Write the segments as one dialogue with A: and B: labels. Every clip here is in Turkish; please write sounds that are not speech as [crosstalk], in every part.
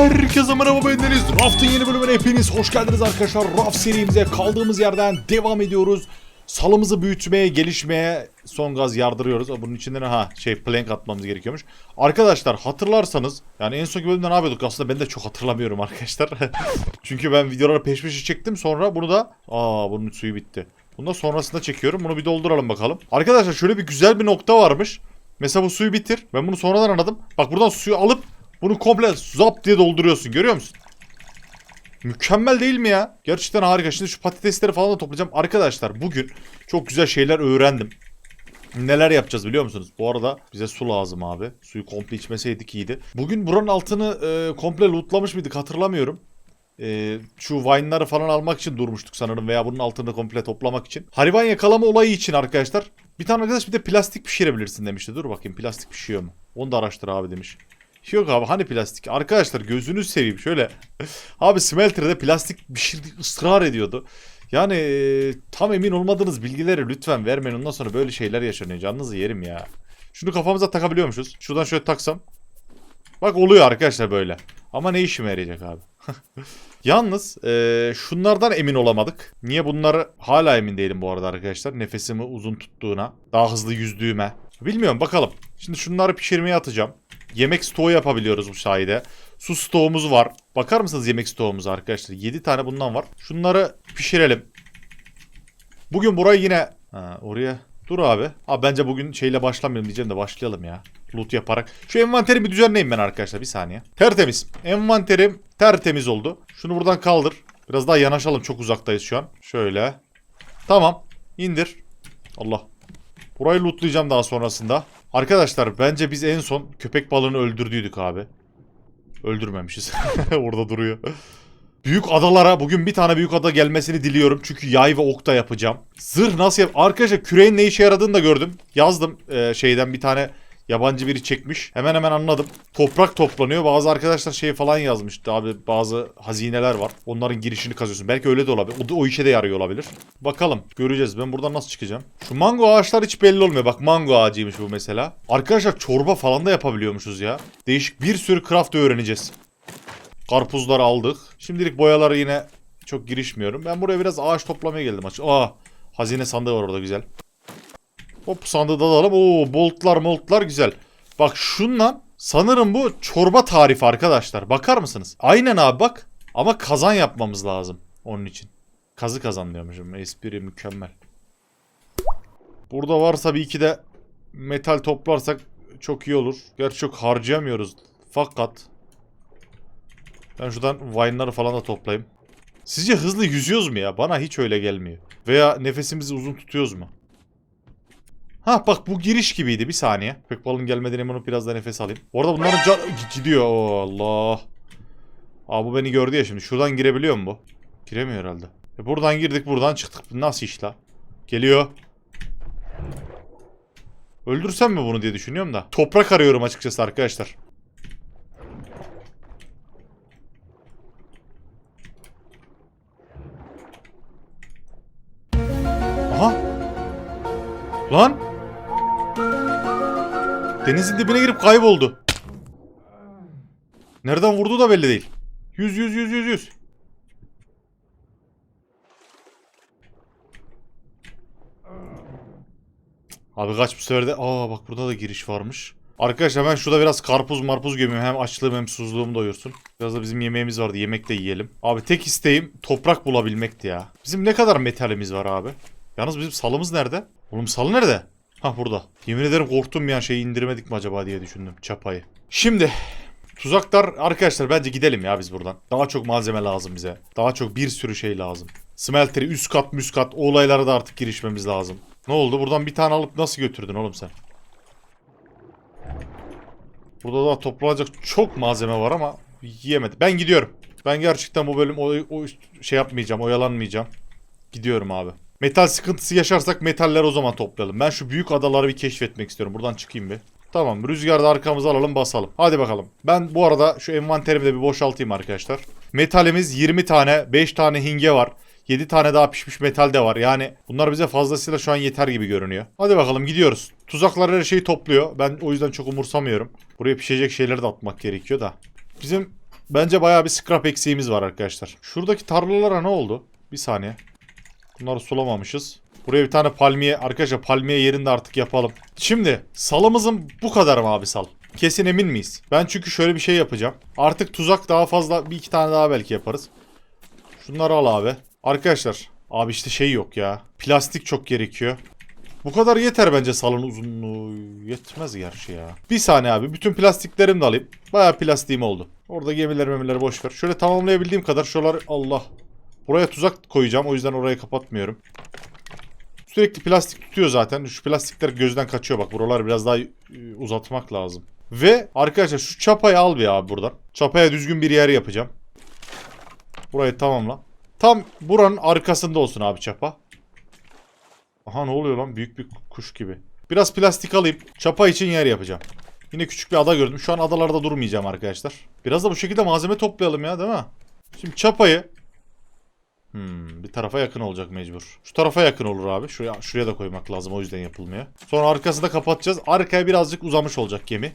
A: Herkese merhaba ben Deniz. Raft'ın yeni bölümüne hepiniz hoş geldiniz arkadaşlar. Raft serimize kaldığımız yerden devam ediyoruz. Salımızı büyütmeye, gelişmeye son gaz yardırıyoruz. Bunun içinde ne? Ha şey plank atmamız gerekiyormuş. Arkadaşlar hatırlarsanız yani en sonki bölümde ne yapıyorduk aslında ben de çok hatırlamıyorum arkadaşlar. [laughs] Çünkü ben videoları peş peşe çektim sonra bunu da aa bunun suyu bitti. Bunu da sonrasında çekiyorum. Bunu bir dolduralım bakalım. Arkadaşlar şöyle bir güzel bir nokta varmış. Mesela bu suyu bitir. Ben bunu sonradan anladım. Bak buradan suyu alıp bunu komple zap diye dolduruyorsun. Görüyor musun? Mükemmel değil mi ya? Gerçekten harika. Şimdi şu patatesleri falan da toplayacağım. Arkadaşlar bugün çok güzel şeyler öğrendim. Neler yapacağız biliyor musunuz? Bu arada bize su lazım abi. Suyu komple içmeseydik iyiydi. Bugün buranın altını e, komple lootlamış mıydık hatırlamıyorum. E, şu vine'ları falan almak için durmuştuk sanırım veya bunun altını komple toplamak için. Hariban yakalama olayı için arkadaşlar. Bir tane arkadaş bir de plastik pişirebilirsin demişti. Dur bakayım plastik pişiyor mu? Onu da araştır abi demiş. Yok abi hani plastik? Arkadaşlar gözünüz seveyim şöyle. abi smelter'de plastik pişirdi ısrar ediyordu. Yani e, tam emin olmadığınız bilgileri lütfen vermeyin. Ondan sonra böyle şeyler yaşanıyor. Canınızı yerim ya. Şunu kafamıza takabiliyormuşuz. Şuradan şöyle taksam. Bak oluyor arkadaşlar böyle. Ama ne işime yarayacak abi? [laughs] Yalnız e, şunlardan emin olamadık. Niye bunları hala emin değilim bu arada arkadaşlar. Nefesimi uzun tuttuğuna, daha hızlı yüzdüğüme. Bilmiyorum bakalım. Şimdi şunları pişirmeye atacağım. Yemek stoğu yapabiliyoruz bu sayede. Su stoğumuz var. Bakar mısınız yemek stoğumuza arkadaşlar? 7 tane bundan var. Şunları pişirelim. Bugün burayı yine... Ha, oraya... Dur abi. Abi bence bugün şeyle başlamayalım diyeceğim de başlayalım ya. Loot yaparak. Şu envanteri bir düzenleyeyim ben arkadaşlar bir saniye. Tertemiz. Envanterim tertemiz oldu. Şunu buradan kaldır. Biraz daha yanaşalım çok uzaktayız şu an. Şöyle. Tamam. İndir. Allah. Burayı lootlayacağım daha sonrasında. Arkadaşlar bence biz en son köpek balığını öldürdüydük abi. Öldürmemişiz. [laughs] Orada duruyor. Büyük adalara bugün bir tane büyük ada gelmesini diliyorum. Çünkü yay ve ok da yapacağım. Zırh nasıl yap... Arkadaşlar küreğin ne işe yaradığını da gördüm. Yazdım e, şeyden bir tane yabancı biri çekmiş. Hemen hemen anladım. Toprak toplanıyor. Bazı arkadaşlar şey falan yazmıştı abi. Bazı hazineler var. Onların girişini kazıyorsun. Belki öyle de olabilir. O, da- o işe de yarıyor olabilir. Bakalım. Göreceğiz. Ben buradan nasıl çıkacağım? Şu mango ağaçlar hiç belli olmuyor. Bak mango ağacıymış bu mesela. Arkadaşlar çorba falan da yapabiliyormuşuz ya. Değişik bir sürü craft öğreneceğiz. Karpuzları aldık. Şimdilik boyaları yine çok girişmiyorum. Ben buraya biraz ağaç toplamaya geldim. Aa, hazine sandığı var orada güzel. Hop sandığı da alalım. Oo boltlar moltlar güzel. Bak şundan sanırım bu çorba tarifi arkadaşlar. Bakar mısınız? Aynen abi bak. Ama kazan yapmamız lazım onun için. Kazı kazan diyormuşum. Espri mükemmel. Burada varsa bir iki de metal toplarsak çok iyi olur. Gerçi çok harcayamıyoruz. Fakat ben şuradan vine'ları falan da toplayayım. Sizce hızlı yüzüyoruz mu ya? Bana hiç öyle gelmiyor. Veya nefesimizi uzun tutuyoruz mu? Ha bak bu giriş gibiydi bir saniye. Köpek balığın gelmeden hemen onu biraz da nefes alayım. Orada bunların can gidiyor. Oo, Allah. Aa bu beni gördü ya şimdi. Şuradan girebiliyor mu bu? Giremiyor herhalde. E buradan girdik buradan çıktık. Bu Nasıl iş la? Geliyor. Öldürsem mi bunu diye düşünüyorum da. Toprak arıyorum açıkçası arkadaşlar. Aha. Lan. Denizin dibine girip kayboldu. Nereden vurdu da belli değil. Yüz yüz yüz yüz yüz. Abi kaç bu sefer de... Aa bak burada da giriş varmış. Arkadaşlar ben şurada biraz karpuz marpuz gömüyorum. Hem açlığım hem susuzluğum doyursun. Biraz da bizim yemeğimiz vardı. Yemek de yiyelim. Abi tek isteğim toprak bulabilmekti ya. Bizim ne kadar metalimiz var abi? Yalnız bizim salımız nerede? Oğlum salı nerede? Ha burada. Yemin ederim korktum ya şeyi indirmedik mi acaba diye düşündüm çapayı. Şimdi tuzaklar arkadaşlar bence gidelim ya biz buradan. Daha çok malzeme lazım bize. Daha çok bir sürü şey lazım. Smelter'i üst kat müst kat o olaylara da artık girişmemiz lazım. Ne oldu? Buradan bir tane alıp nasıl götürdün oğlum sen? Burada daha toplanacak çok malzeme var ama yiyemedi. Ben gidiyorum. Ben gerçekten bu bölüm o, o şey yapmayacağım, oyalanmayacağım. Gidiyorum abi. Metal sıkıntısı yaşarsak metaller o zaman toplayalım. Ben şu büyük adaları bir keşfetmek istiyorum. Buradan çıkayım bir. Tamam rüzgarda arkamıza alalım basalım. Hadi bakalım. Ben bu arada şu envanterimi de bir boşaltayım arkadaşlar. Metalimiz 20 tane, 5 tane hinge var. 7 tane daha pişmiş metal de var. Yani bunlar bize fazlasıyla şu an yeter gibi görünüyor. Hadi bakalım gidiyoruz. Tuzaklar her şeyi topluyor. Ben o yüzden çok umursamıyorum. Buraya pişecek şeyleri de atmak gerekiyor da. Bizim bence bayağı bir scrap eksiğimiz var arkadaşlar. Şuradaki tarlalara ne oldu? Bir saniye. Bunları sulamamışız. Buraya bir tane palmiye arkadaşlar palmiye yerinde artık yapalım. Şimdi salımızın bu kadar mı abi sal? Kesin emin miyiz? Ben çünkü şöyle bir şey yapacağım. Artık tuzak daha fazla bir iki tane daha belki yaparız. Şunları al abi. Arkadaşlar abi işte şey yok ya. Plastik çok gerekiyor. Bu kadar yeter bence salın uzunluğu. Yetmez gerçi ya. Bir saniye abi. Bütün plastiklerimi de alayım. Bayağı plastiğim oldu. Orada gemiler memileri boş ver. Şöyle tamamlayabildiğim kadar şuraları Allah. Buraya tuzak koyacağım. O yüzden orayı kapatmıyorum. Sürekli plastik tutuyor zaten. Şu plastikler gözden kaçıyor bak. Buraları biraz daha e, uzatmak lazım. Ve arkadaşlar şu çapayı al bir abi buradan. Çapaya düzgün bir yer yapacağım. Burayı tamamla. Tam buranın arkasında olsun abi çapa. Aha ne oluyor lan? Büyük bir kuş gibi. Biraz plastik alayım. Çapa için yer yapacağım. Yine küçük bir ada gördüm. Şu an adalarda durmayacağım arkadaşlar. Biraz da bu şekilde malzeme toplayalım ya değil mi? Şimdi çapayı Hmm, bir tarafa yakın olacak mecbur. Şu tarafa yakın olur abi. Şuraya, şuraya da koymak lazım. O yüzden yapılmıyor. Sonra arkasını da kapatacağız. Arkaya birazcık uzamış olacak gemi.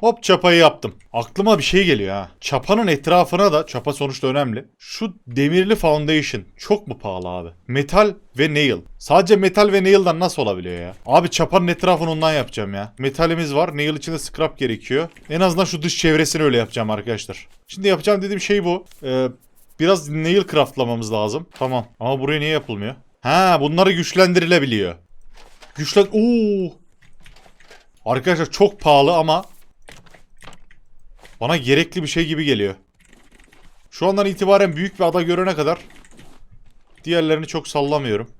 A: Hop çapayı yaptım. Aklıma bir şey geliyor ha. Çapanın etrafına da çapa sonuçta önemli. Şu demirli foundation çok mu pahalı abi? Metal ve nail. Sadece metal ve nail'dan nasıl olabiliyor ya? Abi çapanın etrafını ondan yapacağım ya. Metalimiz var. Nail için de scrap gerekiyor. En azından şu dış çevresini öyle yapacağım arkadaşlar. Şimdi yapacağım dediğim şey bu. Ee, biraz nail craftlamamız lazım. Tamam. Ama buraya niye yapılmıyor? Ha bunları güçlendirilebiliyor. Güçlen... Oo. Arkadaşlar çok pahalı ama bana gerekli bir şey gibi geliyor. Şu andan itibaren büyük bir ada görene kadar diğerlerini çok sallamıyorum.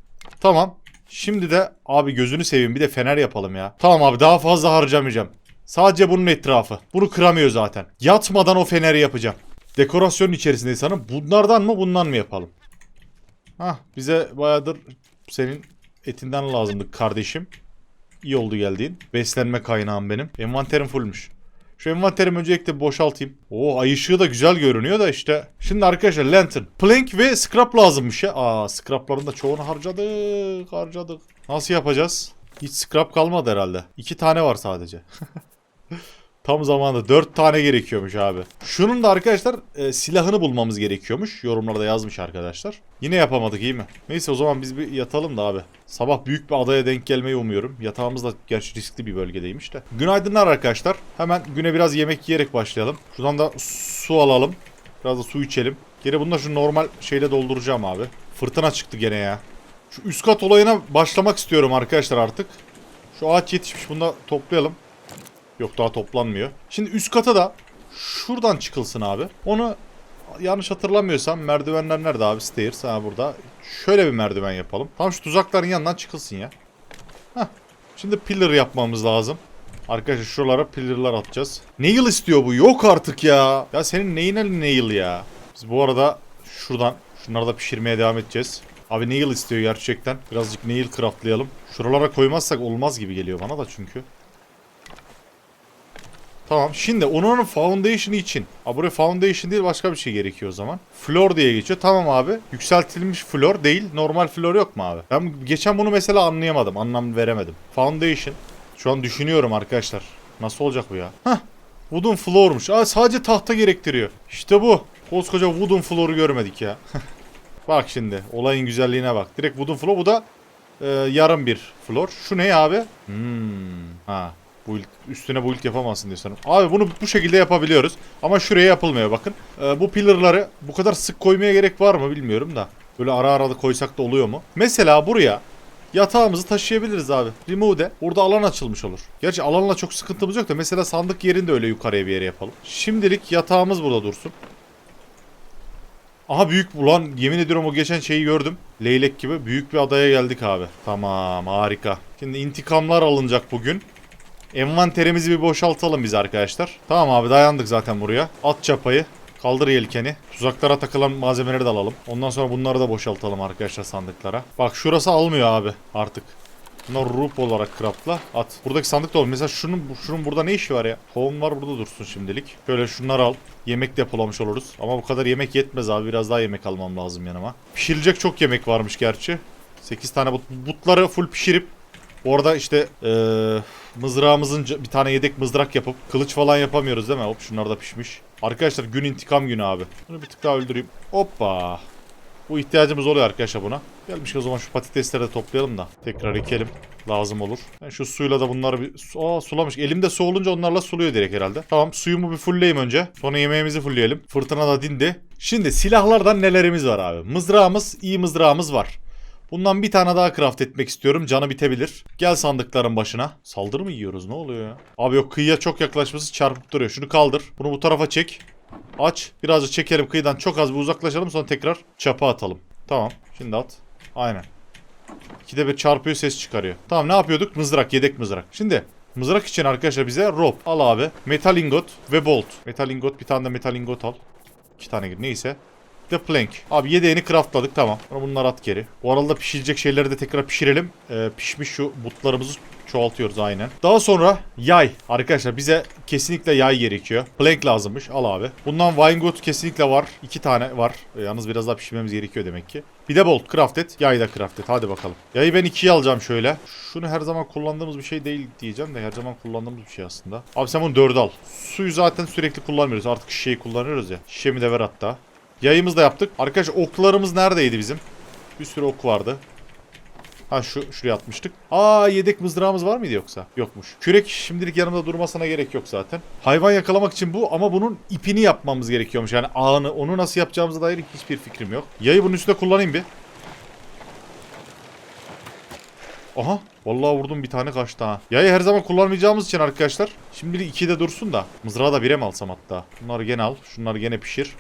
A: Tamam. Şimdi de abi gözünü seveyim bir de fener yapalım ya. Tamam abi daha fazla harcamayacağım. Sadece bunun etrafı. Bunu kıramıyor zaten. Yatmadan o feneri yapacağım. Dekorasyonun içerisindeyiz hanım. Bunlardan mı bundan mı yapalım? Hah bize bayağıdır senin etinden lazımdı kardeşim. İyi oldu geldiğin. Beslenme kaynağım benim. Envanterim fullmüş. Şu envanterimi öncelikle boşaltayım. Oo ay ışığı da güzel görünüyor da işte. Şimdi arkadaşlar lantern. Plank ve scrap lazımmış ya. Aa scrapların da çoğunu harcadık. Harcadık. Nasıl yapacağız? Hiç scrap kalmadı herhalde. İki tane var sadece. [laughs] Tam zamanında dört tane gerekiyormuş abi. Şunun da arkadaşlar e, silahını bulmamız gerekiyormuş. Yorumlarda yazmış arkadaşlar. Yine yapamadık iyi mi? Neyse o zaman biz bir yatalım da abi. Sabah büyük bir adaya denk gelmeyi umuyorum. Yatağımız da gerçi riskli bir bölgedeymiş de. Günaydınlar arkadaşlar. Hemen güne biraz yemek yiyerek başlayalım. Şuradan da su alalım. Biraz da su içelim. Geri bunu da şu normal şeyle dolduracağım abi. Fırtına çıktı gene ya. Şu üst kat olayına başlamak istiyorum arkadaşlar artık. Şu ağaç yetişmiş bunu da toplayalım. Yok daha toplanmıyor. Şimdi üst kata da şuradan çıkılsın abi. Onu yanlış hatırlamıyorsam merdivenler nerede abi? Stairs ha burada. Şöyle bir merdiven yapalım. Tam şu tuzakların yanından çıkılsın ya. Heh. Şimdi pillar yapmamız lazım. Arkadaşlar şuralara pillarlar atacağız. Nail istiyor bu. Yok artık ya. Ya senin neyine nail ya? Biz bu arada şuradan şunları da pişirmeye devam edeceğiz. Abi nail istiyor gerçekten. Birazcık nail craftlayalım. Şuralara koymazsak olmaz gibi geliyor bana da çünkü. Tamam şimdi onun foundation'ı için. Aa, buraya foundation değil başka bir şey gerekiyor o zaman. Floor diye geçiyor. Tamam abi. Yükseltilmiş floor değil. Normal floor yok mu abi? Ben geçen bunu mesela anlayamadım. Anlam veremedim. Foundation. Şu an düşünüyorum arkadaşlar. Nasıl olacak bu ya? Hah. Wooden floor'muş. Aa, sadece tahta gerektiriyor. İşte bu. Koskoca wooden floor'u görmedik ya. [laughs] bak şimdi. Olayın güzelliğine bak. Direkt wooden floor. Bu da e, yarım bir floor. Şu ne abi? Hmm. Ha. Build, üstüne build yapamazsın diye sanırım. Abi bunu bu şekilde yapabiliyoruz. Ama şuraya yapılmıyor bakın. Ee, bu pillarları bu kadar sık koymaya gerek var mı bilmiyorum da. Böyle ara ara da koysak da oluyor mu? Mesela buraya yatağımızı taşıyabiliriz abi. Remove de. Burada alan açılmış olur. Gerçi alanla çok sıkıntımız yok da mesela sandık yerini de öyle yukarıya bir yere yapalım. Şimdilik yatağımız burada dursun. Aha büyük ulan yemin ediyorum o geçen şeyi gördüm. Leylek gibi büyük bir adaya geldik abi. Tamam harika. Şimdi intikamlar alınacak bugün. Envanterimizi bir boşaltalım biz arkadaşlar. Tamam abi dayandık zaten buraya. At çapayı. Kaldır yelkeni. Tuzaklara takılan malzemeleri de alalım. Ondan sonra bunları da boşaltalım arkadaşlar sandıklara. Bak şurası almıyor abi artık. Bunlar roop olarak craftla. At. Buradaki sandık da olur. Mesela şunun, şunun burada ne işi var ya? Tohum var burada dursun şimdilik. Şöyle şunları al. Yemek depolamış oluruz. Ama bu kadar yemek yetmez abi. Biraz daha yemek almam lazım yanıma. Pişirilecek çok yemek varmış gerçi. 8 tane but. Butları full pişirip Orada işte ee, mızrağımızın bir tane yedek mızrak yapıp kılıç falan yapamıyoruz değil mi? Hop şunlar da pişmiş. Arkadaşlar gün intikam günü abi. Bunu bir tık daha öldüreyim. Hoppa. Bu ihtiyacımız oluyor arkadaşlar buna. Gelmiş o zaman şu patatesleri de toplayalım da. Tekrar ekelim. Lazım olur. Ben şu suyla da bunları bir... Aa sulamış. Elimde su olunca onlarla suluyor direkt herhalde. Tamam suyumu bir fullleyeyim önce. Sonra yemeğimizi fullleyelim. Fırtına da dindi. Şimdi silahlardan nelerimiz var abi? Mızrağımız, iyi mızrağımız var. Bundan bir tane daha craft etmek istiyorum. Canı bitebilir. Gel sandıkların başına. Saldırı mı yiyoruz? Ne oluyor ya? Abi yok kıyıya çok yaklaşması çarpıp duruyor. Şunu kaldır. Bunu bu tarafa çek. Aç. Birazcık çekelim kıyıdan. Çok az bir uzaklaşalım. Sonra tekrar çapa atalım. Tamam. Şimdi at. Aynen. İkide bir çarpıyor ses çıkarıyor. Tamam ne yapıyorduk? Mızrak. Yedek mızrak. Şimdi mızrak için arkadaşlar bize rope. Al abi. Metal ingot ve bolt. Metal ingot. Bir tane de metal ingot al. İki tane gir. Neyse. The plank. Abi yedeğini craftladık tamam. Sonra at geri. Bu arada pişirecek şeyleri de tekrar pişirelim. Ee, pişmiş şu butlarımızı çoğaltıyoruz aynen. Daha sonra yay. Arkadaşlar bize kesinlikle yay gerekiyor. Plank lazımmış. Al abi. Bundan Vinegood kesinlikle var. İki tane var. Yalnız biraz daha pişirmemiz gerekiyor demek ki. Bir de bolt craft et. Yay da craft et. Hadi bakalım. Yayı ben ikiye alacağım şöyle. Şunu her zaman kullandığımız bir şey değil diyeceğim de her zaman kullandığımız bir şey aslında. Abi sen bunu dörde al. Suyu zaten sürekli kullanmıyoruz. Artık şişeyi kullanıyoruz ya. Şişemi de ver hatta. Yayımızı da yaptık. Arkadaşlar oklarımız neredeydi bizim? Bir sürü ok vardı. Ha şu şuraya atmıştık. Aa yedek mızrağımız var mıydı yoksa? Yokmuş. Kürek şimdilik yanımda durmasına gerek yok zaten. Hayvan yakalamak için bu ama bunun ipini yapmamız gerekiyormuş. Yani ağını onu nasıl yapacağımıza dair hiçbir fikrim yok. Yayı bunun üstüne kullanayım bir. Aha. Vallahi vurdum bir tane kaçtı ha. Yayı her zaman kullanmayacağımız için arkadaşlar. Şimdilik ikide dursun da. Mızrağı da bire mi alsam hatta? Bunları gene al. Şunları gene pişir.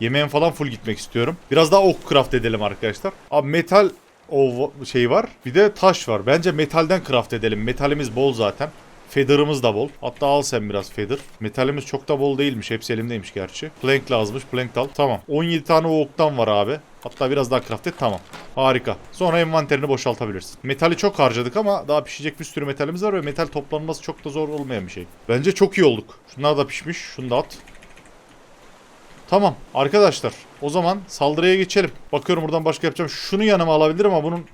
A: Yemeğin falan full gitmek istiyorum. Biraz daha ok craft edelim arkadaşlar. Abi metal o şey var. Bir de taş var. Bence metalden craft edelim. Metalimiz bol zaten. Feather'ımız da bol. Hatta al sen biraz feather. Metalimiz çok da bol değilmiş. Hepsi elimdeymiş gerçi. Plank lazımmış. Plank al. Tamam. 17 tane oktan var abi. Hatta biraz daha craft et. Tamam. Harika. Sonra envanterini boşaltabilirsin. Metali çok harcadık ama daha pişecek bir sürü metalimiz var ve metal toplanması çok da zor olmayan bir şey. Bence çok iyi olduk. Şunlar da pişmiş. Şunu da at. Tamam arkadaşlar o zaman saldırıya geçelim. Bakıyorum buradan başka yapacağım. Şunu yanıma alabilirim ama bunun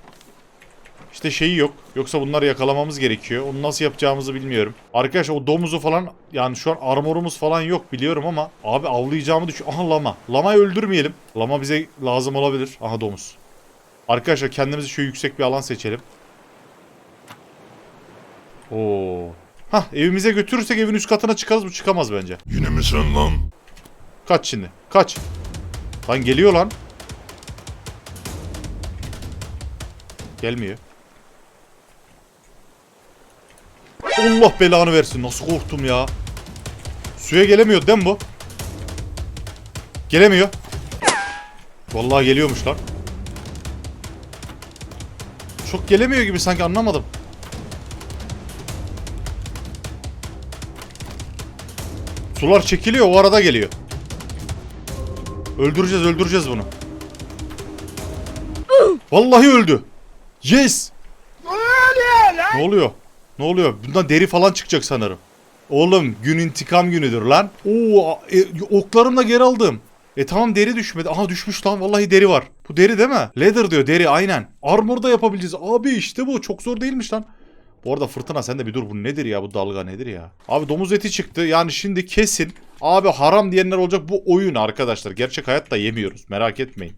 A: işte şeyi yok. Yoksa bunları yakalamamız gerekiyor. Onu nasıl yapacağımızı bilmiyorum. Arkadaşlar o domuzu falan yani şu an armorumuz falan yok biliyorum ama abi avlayacağımı düşün. Aha lama. Lamayı öldürmeyelim. Lama bize lazım olabilir. Aha domuz. Arkadaşlar kendimizi şu yüksek bir alan seçelim. Oo. Hah evimize götürürsek evin üst katına çıkarız bu çıkamaz bence.
B: Yine mi sen lan?
A: Kaç şimdi. Kaç. Lan geliyor lan. Gelmiyor. Allah belanı versin. Nasıl korktum ya. Suya gelemiyor değil mi bu? Gelemiyor. Vallahi geliyormuş lan. Çok gelemiyor gibi sanki anlamadım. Sular çekiliyor o arada geliyor. Öldüreceğiz öldüreceğiz bunu. Vallahi öldü. Yes. Ne oluyor? Ne oluyor? Bundan deri falan çıkacak sanırım. Oğlum gün intikam günüdür lan. Oo e, oklarımla geri aldım. E tamam deri düşmedi. Aha düşmüş lan vallahi deri var. Bu deri değil mi? Leather diyor deri aynen. Armor da yapabileceğiz. Abi işte bu çok zor değilmiş lan. Bu arada fırtına sen de bir dur bu nedir ya bu dalga nedir ya? Abi domuz eti çıktı yani şimdi kesin abi haram diyenler olacak bu oyun arkadaşlar. Gerçek hayatta yemiyoruz merak etmeyin.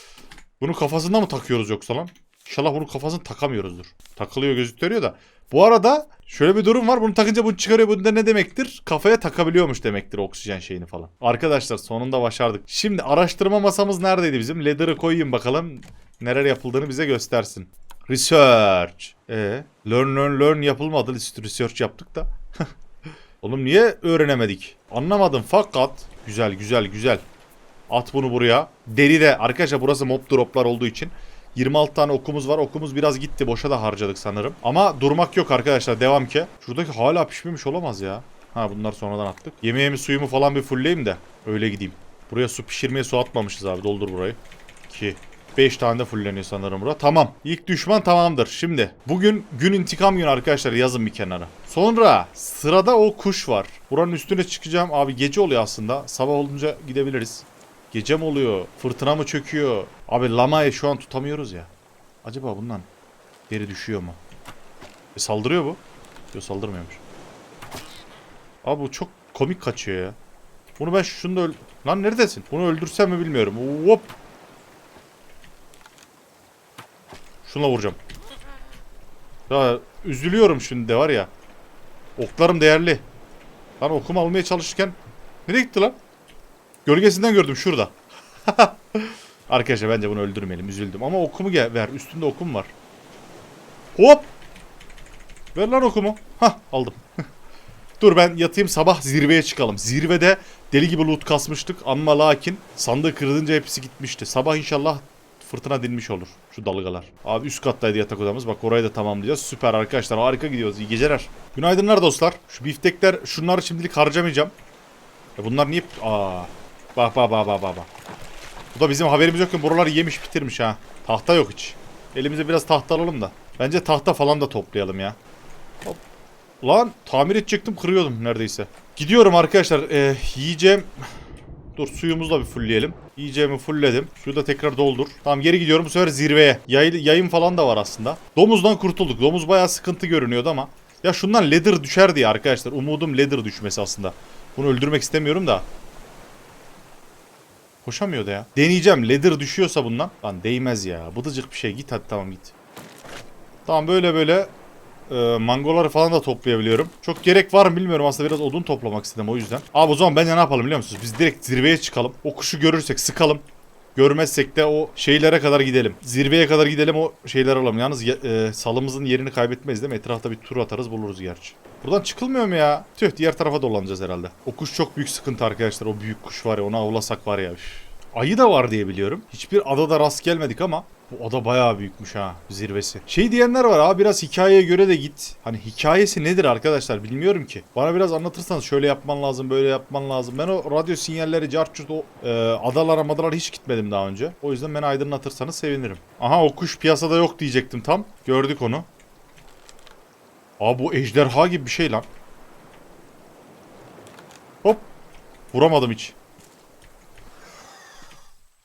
A: [laughs] bunu kafasında mı takıyoruz yoksa lan? İnşallah bunu kafasına takamıyoruzdur. Takılıyor gözüküyor da. Bu arada şöyle bir durum var. Bunu takınca bunu çıkarıyor. Bu ne demektir? Kafaya takabiliyormuş demektir oksijen şeyini falan. Arkadaşlar sonunda başardık. Şimdi araştırma masamız neredeydi bizim? Leather'ı koyayım bakalım. Neler yapıldığını bize göstersin. Research. E, learn learn learn yapılmadı. Research yaptık da. [laughs] Oğlum niye öğrenemedik? Anlamadım fakat güzel güzel güzel. At bunu buraya. Deri de arkadaşlar burası mob droplar olduğu için 26 tane okumuz var. Okumuz biraz gitti. Boşa da harcadık sanırım. Ama durmak yok arkadaşlar. Devam ki. Şuradaki hala pişmemiş olamaz ya. Ha bunlar sonradan attık. Yemeğimi suyumu falan bir fullleyeyim de. Öyle gideyim. Buraya su pişirmeye su atmamışız abi. Doldur burayı. 2 5 tane de fulleniyor sanırım bura. Tamam. İlk düşman tamamdır. Şimdi bugün gün intikam günü arkadaşlar yazın bir kenara. Sonra sırada o kuş var. Buranın üstüne çıkacağım. Abi gece oluyor aslında. Sabah olunca gidebiliriz. Gece mi oluyor? Fırtına mı çöküyor? Abi lamayı şu an tutamıyoruz ya. Acaba bundan deri düşüyor mu? E saldırıyor bu. Yok saldırmıyormuş. Abi bu çok komik kaçıyor ya. Bunu ben şunu da öl... Lan neredesin? Bunu öldürsem mi bilmiyorum. Hop. Şunla vuracağım. Ya üzülüyorum şimdi de var ya. Oklarım değerli. Lan okum almaya çalışırken nereye gitti lan? Gölgesinden gördüm şurada. [laughs] Arkadaşlar bence bunu öldürmeyelim. Üzüldüm. Ama okumu gel ver. Üstünde okum var. Hop. Ver lan okumu. Hah aldım. [laughs] Dur ben yatayım sabah zirveye çıkalım. Zirvede deli gibi loot kasmıştık ama lakin sandığı kırılınca hepsi gitmişti. Sabah inşallah fırtına dinmiş olur şu dalgalar. Abi üst kattaydı yatak odamız. Bak orayı da tamamlayacağız. Süper arkadaşlar harika gidiyoruz. İyi geceler. Günaydınlar dostlar. Şu biftekler şunları şimdilik harcamayacağım. Ya bunlar niye... Aa. Bak bak bak bak bak. Bu da bizim haberimiz yokken buraları yemiş bitirmiş ha. Tahta yok hiç. Elimize biraz tahta alalım da. Bence tahta falan da toplayalım ya. Hop. Lan tamir edecektim kırıyordum neredeyse. Gidiyorum arkadaşlar. Ee, yiyeceğim. Dur suyumuzu da bir fullleyelim. Yiyeceğimi fullledim. Suyu da tekrar doldur. Tamam geri gidiyorum bu sefer zirveye. Yay, yayın falan da var aslında. Domuzdan kurtulduk. Domuz bayağı sıkıntı görünüyordu ama. Ya şundan leather düşer diye arkadaşlar. Umudum leather düşmesi aslında. Bunu öldürmek istemiyorum da. Koşamıyor da ya. Deneyeceğim. Leather düşüyorsa bundan. Lan değmez ya. Bıdıcık bir şey. Git hadi tamam git. Tamam böyle böyle e, mangoları falan da toplayabiliyorum. Çok gerek var mı bilmiyorum. Aslında biraz odun toplamak istedim o yüzden. Abi o zaman bence ne yapalım biliyor musunuz? Biz direkt zirveye çıkalım. O kuşu görürsek sıkalım. Görmezsek de o şeylere kadar gidelim. Zirveye kadar gidelim o şeyler alalım. Yalnız ya- e, salımızın yerini kaybetmeyiz değil mi? Etrafta bir tur atarız buluruz gerçi. Buradan çıkılmıyor mu ya? Tüh diğer tarafa dolanacağız herhalde. O kuş çok büyük sıkıntı arkadaşlar. O büyük kuş var ya onu avlasak var ya. üf. Ayı da var diye biliyorum. Hiçbir adada rast gelmedik ama bu ada bayağı büyükmüş ha zirvesi. Şey diyenler var abi biraz hikayeye göre de git. Hani hikayesi nedir arkadaşlar bilmiyorum ki. Bana biraz anlatırsanız şöyle yapman lazım böyle yapman lazım. Ben o radyo sinyalleri carçurt o e, adalara madalara hiç gitmedim daha önce. O yüzden beni aydınlatırsanız sevinirim. Aha o kuş piyasada yok diyecektim tam. Gördük onu. Aa bu ejderha gibi bir şey lan. Hop. Vuramadım hiç.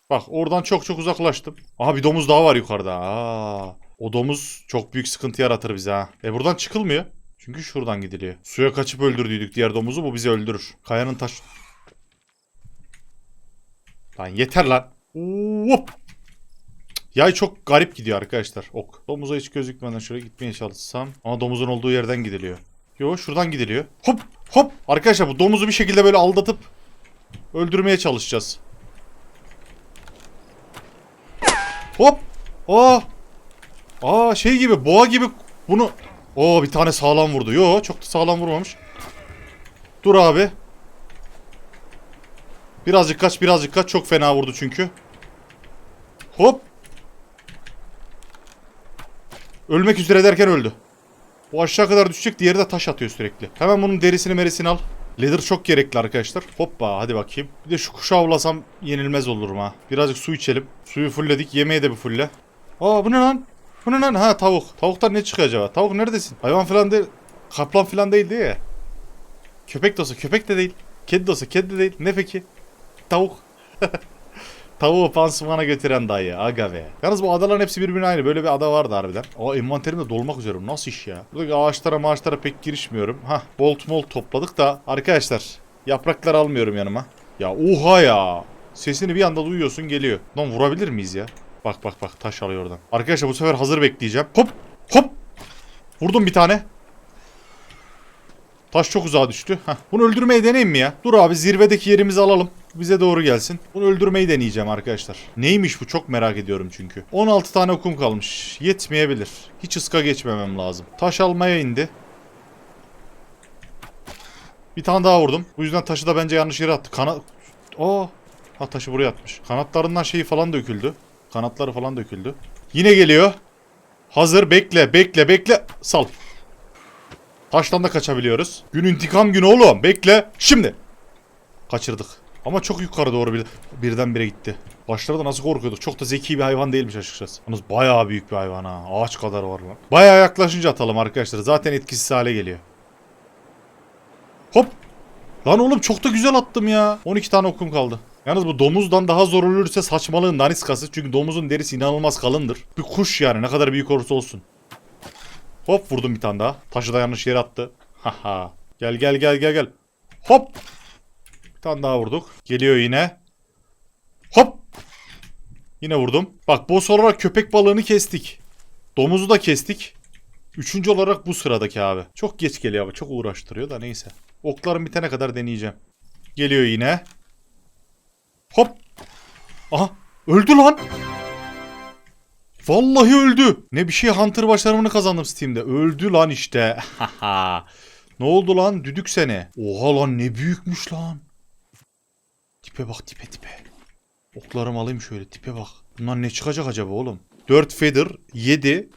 A: Bak oradan çok çok uzaklaştım. Aha bir domuz daha var yukarıda. Aa, o domuz çok büyük sıkıntı yaratır bize ha. E buradan çıkılmıyor. Çünkü şuradan gidiliyor. Suya kaçıp öldürdüydük diğer domuzu bu bizi öldürür. Kayanın taş... Lan yeter lan. Hop. Yay çok garip gidiyor arkadaşlar. Ok. Domuza hiç gözükmeden şöyle gitmeye çalışsam. Ama domuzun olduğu yerden gidiliyor. Yo şuradan gidiliyor. Hop hop. Arkadaşlar bu domuzu bir şekilde böyle aldatıp öldürmeye çalışacağız. Hop. Aa. Aa şey gibi boğa gibi bunu. Oo bir tane sağlam vurdu. Yo çok da sağlam vurmamış. Dur abi. Birazcık kaç birazcık kaç çok fena vurdu çünkü. Hop. Ölmek üzere derken öldü. O aşağı kadar düşecek diğeri de taş atıyor sürekli. Hemen bunun derisini merisini al. Leather çok gerekli arkadaşlar. Hoppa hadi bakayım. Bir de şu kuşu avlasam yenilmez olurum ha. Birazcık su içelim. Suyu fullledik. Yemeği de bir fulle. Aa bu ne lan? Bu ne lan? Ha tavuk. Tavuktan ne çıkıyor acaba? Tavuk neredesin? Hayvan falan değil. Kaplan falan değil diye. Köpek de olsa köpek de değil. Kedi de olsa kedi de değil. Ne peki? Tavuk. [laughs] Tavuğu pansumana götüren dayı. Aga be. Yalnız bu adaların hepsi birbirine aynı. Böyle bir ada vardı harbiden. Aa envanterim de dolmak üzere. Nasıl iş ya? Buradaki ağaçlara maaşlara pek girişmiyorum. Hah bolt molt topladık da. Arkadaşlar yapraklar almıyorum yanıma. Ya oha ya. Sesini bir anda duyuyorsun geliyor. Lan vurabilir miyiz ya? Bak bak bak taş alıyor oradan. Arkadaşlar bu sefer hazır bekleyeceğim. Hop hop. Vurdum bir tane. Taş çok uzağa düştü. Heh. Bunu öldürmeyi deneyeyim mi ya? Dur abi zirvedeki yerimizi alalım. Bize doğru gelsin. Bunu öldürmeyi deneyeceğim arkadaşlar. Neymiş bu çok merak ediyorum çünkü. 16 tane okum kalmış. Yetmeyebilir. Hiç ıska geçmemem lazım. Taş almaya indi. Bir tane daha vurdum. Bu yüzden taşı da bence yanlış yere attı. Kanat... Aa. Ha taşı buraya atmış. Kanatlarından şeyi falan döküldü. Kanatları falan döküldü. Yine geliyor. Hazır bekle bekle bekle. Sal. Taştan da kaçabiliyoruz. Gün intikam günü oğlum. Bekle. Şimdi. Kaçırdık. Ama çok yukarı doğru bir, birdenbire gitti. Başlarda nasıl korkuyorduk. Çok da zeki bir hayvan değilmiş açıkçası. Yalnız bayağı büyük bir hayvan ha. Ağaç kadar var lan. Bayağı yaklaşınca atalım arkadaşlar. Zaten etkisiz hale geliyor. Hop. Lan oğlum çok da güzel attım ya. 12 tane okum kaldı. Yalnız bu domuzdan daha zor ölürse saçmalığın daniskası. Çünkü domuzun derisi inanılmaz kalındır. Bir kuş yani ne kadar büyük olursa olsun. Hop vurdum bir tane daha. Taşı da yanlış yere attı. Haha. Gel gel gel gel gel. Hop. Bir tane daha vurduk. Geliyor yine. Hop. Yine vurdum. Bak boss olarak köpek balığını kestik. Domuzu da kestik. Üçüncü olarak bu sıradaki abi. Çok geç geliyor ama çok uğraştırıyor da neyse. Oklarım bitene kadar deneyeceğim. Geliyor yine. Hop. Aha öldü lan. Vallahi öldü. Ne bir şey Hunter başarımını kazandım Steam'de. Öldü lan işte. ne oldu lan düdük seni. Oha lan ne büyükmüş lan. Tipe bak tipe tipe. Oklarımı alayım şöyle tipe bak. Bunlar ne çıkacak acaba oğlum? 4 feather, 7.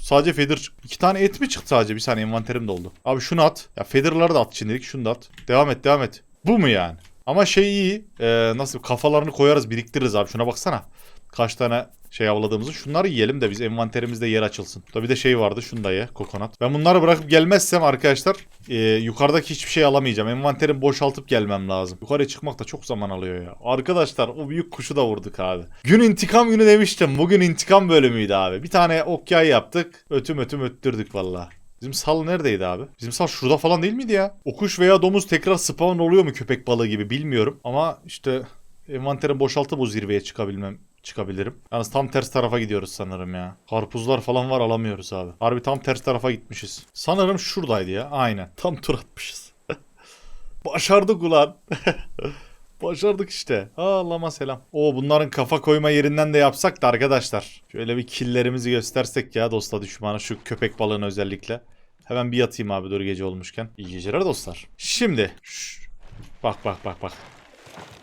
A: Sadece feather. 2 tane et mi çıktı sadece? Bir saniye envanterim doldu. Abi şunu at. Ya feather'ları da at şimdilik. Şunu da at. Devam et devam et. Bu mu yani? Ama şey iyi. Ee, nasıl kafalarını koyarız biriktiririz abi. Şuna baksana. Kaç tane şey avladığımızı. Şunları yiyelim de biz envanterimizde yer açılsın. Tabii de şey vardı. Şunu da ye. Kokonat. Ben bunları bırakıp gelmezsem arkadaşlar e, yukarıdaki hiçbir şey alamayacağım. Envanterimi boşaltıp gelmem lazım. Yukarıya çıkmak da çok zaman alıyor ya. Arkadaşlar o büyük kuşu da vurduk abi. Gün intikam günü demiştim. Bugün intikam bölümüydü abi. Bir tane okyay yaptık. Ötüm ötüm öttürdük valla. Bizim sal neredeydi abi? Bizim sal şurada falan değil miydi ya? O kuş veya domuz tekrar spawn oluyor mu köpek balığı gibi bilmiyorum. Ama işte envanterim boşaltıp bu zirveye çıkabilmem çıkabilirim. Yalnız tam ters tarafa gidiyoruz sanırım ya. Karpuzlar falan var alamıyoruz abi. Harbi tam ters tarafa gitmişiz. Sanırım şuradaydı ya. Aynen. Tam tur atmışız. [laughs] Başardık ulan. [laughs] Başardık işte. Allah'ıma selam. Oo bunların kafa koyma yerinden de yapsak da arkadaşlar. Şöyle bir killerimizi göstersek ya dosta düşmana şu köpek balığını özellikle. Hemen bir yatayım abi dur gece olmuşken. İyi geceler dostlar. Şimdi. Şş. Bak bak bak bak.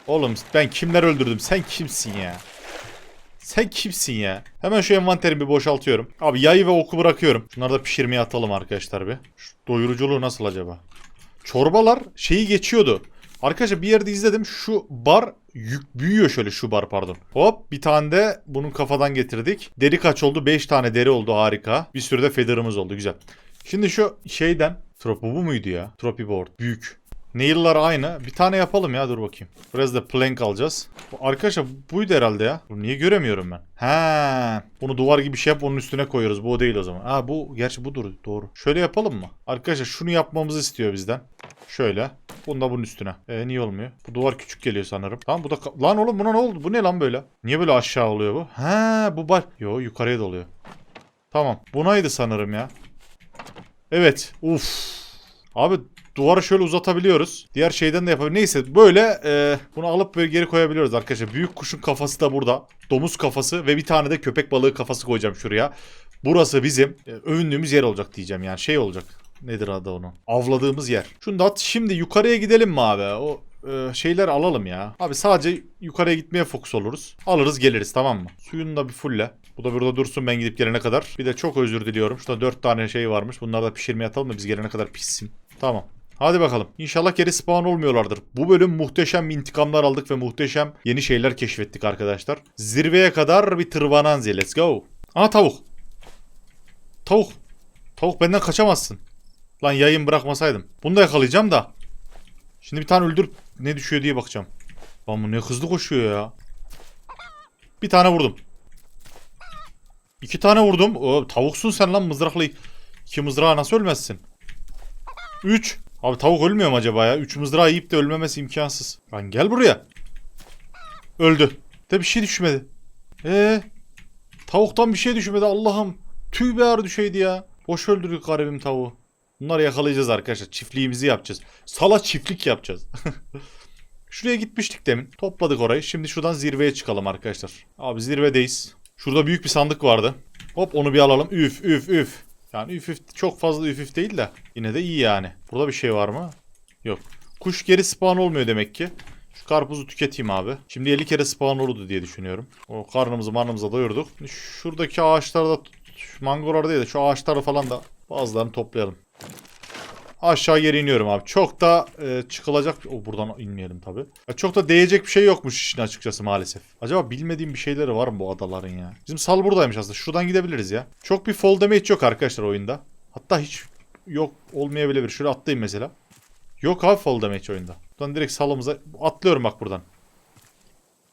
A: Oğlum ben kimler öldürdüm? Sen kimsin ya? Sen kimsin ya? Hemen şu envanterimi bir boşaltıyorum. Abi yayı ve oku bırakıyorum. Şunları da pişirmeye atalım arkadaşlar bir. Şu doyuruculuğu nasıl acaba? Çorbalar şeyi geçiyordu. Arkadaşlar bir yerde izledim. Şu bar yük büyüyor şöyle şu bar pardon. Hop bir tane de bunun kafadan getirdik. Deri kaç oldu? 5 tane deri oldu harika. Bir sürü de feather'ımız oldu güzel. Şimdi şu şeyden Tropi bu muydu ya? Tropi board. Büyük. Nail'lar aynı. Bir tane yapalım ya dur bakayım. Biraz da plank alacağız. Arkadaşlar buydu herhalde ya. Bunu niye göremiyorum ben? He. Bunu duvar gibi bir şey yap onun üstüne koyuyoruz. Bu o değil o zaman. Ha bu gerçi budur doğru. Şöyle yapalım mı? Arkadaşlar şunu yapmamızı istiyor bizden. Şöyle. Bunu da bunun üstüne. E niye olmuyor? Bu duvar küçük geliyor sanırım. Tamam bu da... Lan oğlum buna ne oldu? Bu ne lan böyle? Niye böyle aşağı oluyor bu? He bu bar. Yo yukarıya da oluyor. Tamam. Bunaydı sanırım ya. Evet. Uf. Abi duvarı şöyle uzatabiliyoruz. Diğer şeyden de yapabiliyoruz. Neyse böyle e, bunu alıp böyle geri koyabiliyoruz arkadaşlar. Büyük kuşun kafası da burada. Domuz kafası ve bir tane de köpek balığı kafası koyacağım şuraya. Burası bizim e, övündüğümüz yer olacak diyeceğim yani şey olacak. Nedir adı onun? Avladığımız yer. Şunu da at. Şimdi yukarıya gidelim mi abi? O e, şeyler alalım ya. Abi sadece yukarıya gitmeye fokus oluruz. Alırız geliriz tamam mı? Suyunu da bir fulle. Bu da burada dursun ben gidip gelene kadar. Bir de çok özür diliyorum. Şurada 4 tane şey varmış. Bunları da pişirmeye atalım da biz gelene kadar pişsin. Tamam. Hadi bakalım. İnşallah geri spawn olmuyorlardır. Bu bölüm muhteşem intikamlar aldık ve muhteşem yeni şeyler keşfettik arkadaşlar. Zirveye kadar bir tırvananzi. Let's go. Aha tavuk. Tavuk. Tavuk benden kaçamazsın. Lan yayın bırakmasaydım. Bunu da yakalayacağım da. Şimdi bir tane öldür ne düşüyor diye bakacağım. Lan bu ne hızlı koşuyor ya. Bir tane vurdum. İki tane vurdum. O, tavuksun sen lan mızrakla. İki mızrağı nasıl ölmezsin? Üç. Abi tavuk ölmüyor mu acaba ya? Üç mızrağı yiyip de ölmemesi imkansız. Lan gel buraya. Öldü. De bir şey düşmedi. Ee, tavuktan bir şey düşmedi Allah'ım. Tüy be ağır düşeydi ya. Boş öldürdük garibim tavuğu. Bunları yakalayacağız arkadaşlar. Çiftliğimizi yapacağız. Sala çiftlik yapacağız. [laughs] Şuraya gitmiştik demin. Topladık orayı. Şimdi şuradan zirveye çıkalım arkadaşlar. Abi zirvedeyiz. Şurada büyük bir sandık vardı. Hop onu bir alalım. Üf üf üf. Yani üf üf çok fazla üf üf değil de yine de iyi yani. Burada bir şey var mı? Yok. Kuş geri spawn olmuyor demek ki. Şu karpuzu tüketeyim abi. Şimdi 50 kere spawn olurdu diye düşünüyorum. O karnımızı marnımıza doyurduk. Şuradaki ağaçlarda mangolar değil de şu ağaçları falan da bazılarını toplayalım. Aşağı geri iniyorum abi. Çok da e, çıkılacak... O buradan inmeyelim tabii. Ya çok da değecek bir şey yokmuş işin açıkçası maalesef. Acaba bilmediğim bir şeyleri var mı bu adaların ya? Bizim sal buradaymış aslında. Şuradan gidebiliriz ya. Çok bir fall damage yok arkadaşlar oyunda. Hatta hiç yok olmayabilir. Şöyle atlayayım mesela. Yok abi fall damage oyunda. Buradan direkt salımıza atlıyorum bak buradan.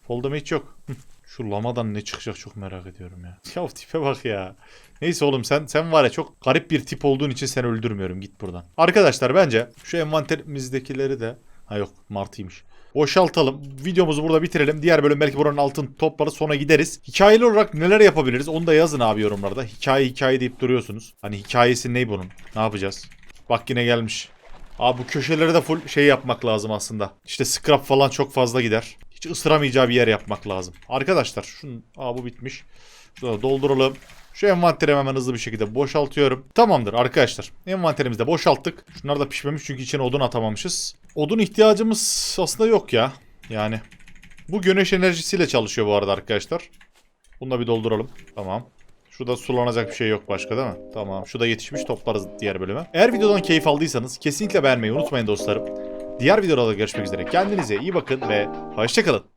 A: Fall damage yok. Şu lamadan ne çıkacak çok merak ediyorum ya. [laughs] Ya tipe bak ya. Neyse oğlum sen sen var ya çok garip bir tip olduğun için seni öldürmüyorum. Git buradan. Arkadaşlar bence şu envanterimizdekileri de ha yok martıymış. Boşaltalım. Videomuzu burada bitirelim. Diğer bölüm belki buranın altın topları sonra gideriz. Hikayeli olarak neler yapabiliriz onu da yazın abi yorumlarda. Hikaye hikaye deyip duruyorsunuz. Hani hikayesi ne bunun? Ne yapacağız? Bak yine gelmiş. Abi bu köşeleri de full şey yapmak lazım aslında. İşte scrap falan çok fazla gider. Hiç ısıramayacağı bir yer yapmak lazım. Arkadaşlar şunu... Aa bu bitmiş. Şunu dolduralım. Şu envanterimi hemen hızlı bir şekilde boşaltıyorum. Tamamdır arkadaşlar. Envanterimizi de boşalttık. Şunlar da pişmemiş çünkü içine odun atamamışız. Odun ihtiyacımız aslında yok ya. Yani. Bu güneş enerjisiyle çalışıyor bu arada arkadaşlar. Bunu da bir dolduralım. Tamam. Şurada sulanacak bir şey yok başka değil mi? Tamam. Şu da yetişmiş toplarız diğer bölüme. Eğer videodan keyif aldıysanız kesinlikle beğenmeyi unutmayın dostlarım. Diğer videolarda görüşmek üzere. Kendinize iyi bakın ve hoşçakalın.